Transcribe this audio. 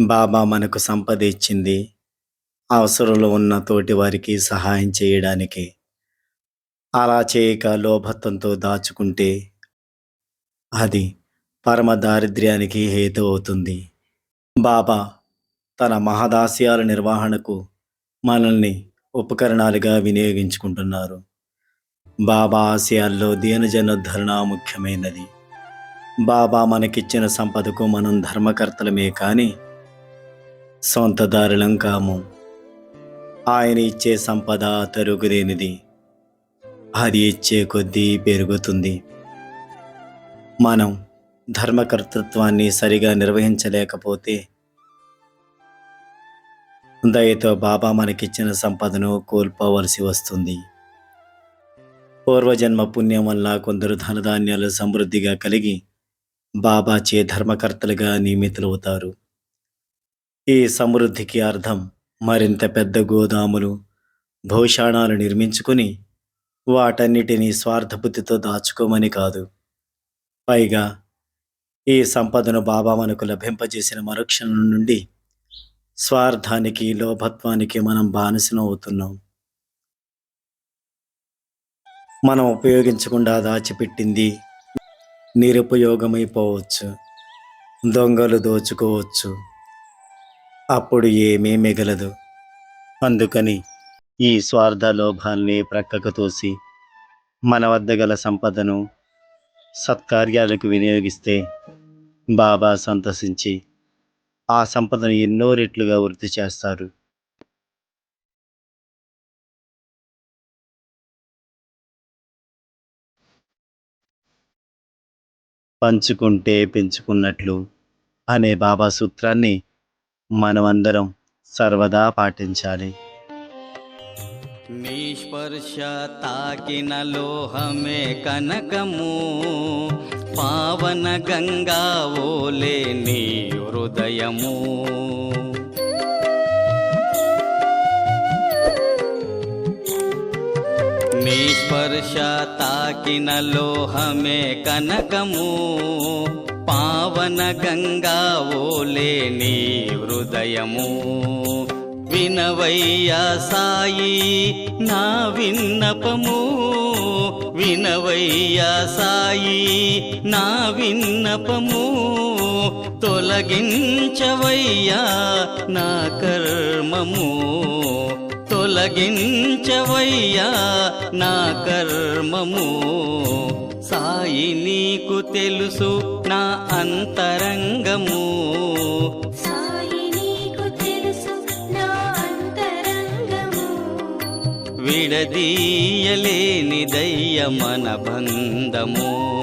బాబా మనకు సంపద ఇచ్చింది. అవసరంలో ఉన్న తోటి వారికి సహాయం చేయడానికి. అలా చేయక లోభత్వంతో దాచుకుంటే అది పరమ దారిద్ర్యానికి హేతు అవుతుంది. బాబా తన మహదాస్యాల నిర్వహణకు మనల్ని ఉపకరణాలుగా వినియోగించుకుంటున్నారు. బాబా ఆశయాల్లో దీనజనోద్ధరణ ముఖ్యమైనది. బాబా మనకిచ్చిన సంపదకు మనం ధర్మకర్తలమే కానీ సొంతదారులం కాము. ఆయన ఇచ్చే సంపద తరుగులేనిది. అది ఇచ్చే కొద్దీ పెరుగుతుంది. మనం ధర్మకర్తృత్వాన్ని సరిగా నిర్వహించలేకపోతే దయతో బాబా మనకిచ్చిన సంపదను కోల్పోవలసి వస్తుంది. పూర్వజన్మ పుణ్యం వల్ల కొందరు ధనధాన్యాలు సమృద్ధిగా కలిగి బాబాచే ధర్మకర్తలుగా నియమితులవుతారు. ఈ సమృద్ధికి అర్థం మరింత పెద్ద గోదాములు భూషాణాలు నిర్మించుకుని వాటన్నిటినీ స్వార్థబుద్ధితో దాచుకోమని కాదు. పైగా ఈ సంపదను బాబా మనకు లభింపజేసిన మరుక్షణం నుండి స్వార్థానికి లోభత్వానికి మనం బానిసనం అవుతున్నాం మనం ఉపయోగించకుండా దాచిపెట్టింది నిరుపయోగమైపోవచ్చు దొంగలు దోచుకోవచ్చు. అప్పుడు ఏమీ మిగలదు. అందుకని ఈ స్వార్థ లోభాల్ని ప్రక్కకు తోసి మన వద్ద గల సంపదను సత్కార్యాలకు వినియోగిస్తే బాబా సంతసించి ఆ సంపదను ఎన్నో రెట్లుగా వృద్ధి చేస్తారు. పంచుకుంటే పెంచుకున్నట్లు అనే బాబా సూత్రాన్ని మనమందరం సర్వదా పాటించాలి. నిష్పర్శ తాకిన లోహమే కనకము. పావన గంగా ఓలే నీ హృదయము. నిష్పర్శ తాకిన లోహమే కనకము. పావన గంగా ఓలే నీ హృదయము వినవయ్యా సాయి నా విన్నపము వినవయ్యా సాయి నా విన్నపము తొలగించవయ్యా నా కర్మము. తొలగించవయ్యా నా కర్మము. సాయి నీకు తెలుసు నా అంతరంగము. విడదీయలేని దయ్య మన బంధము.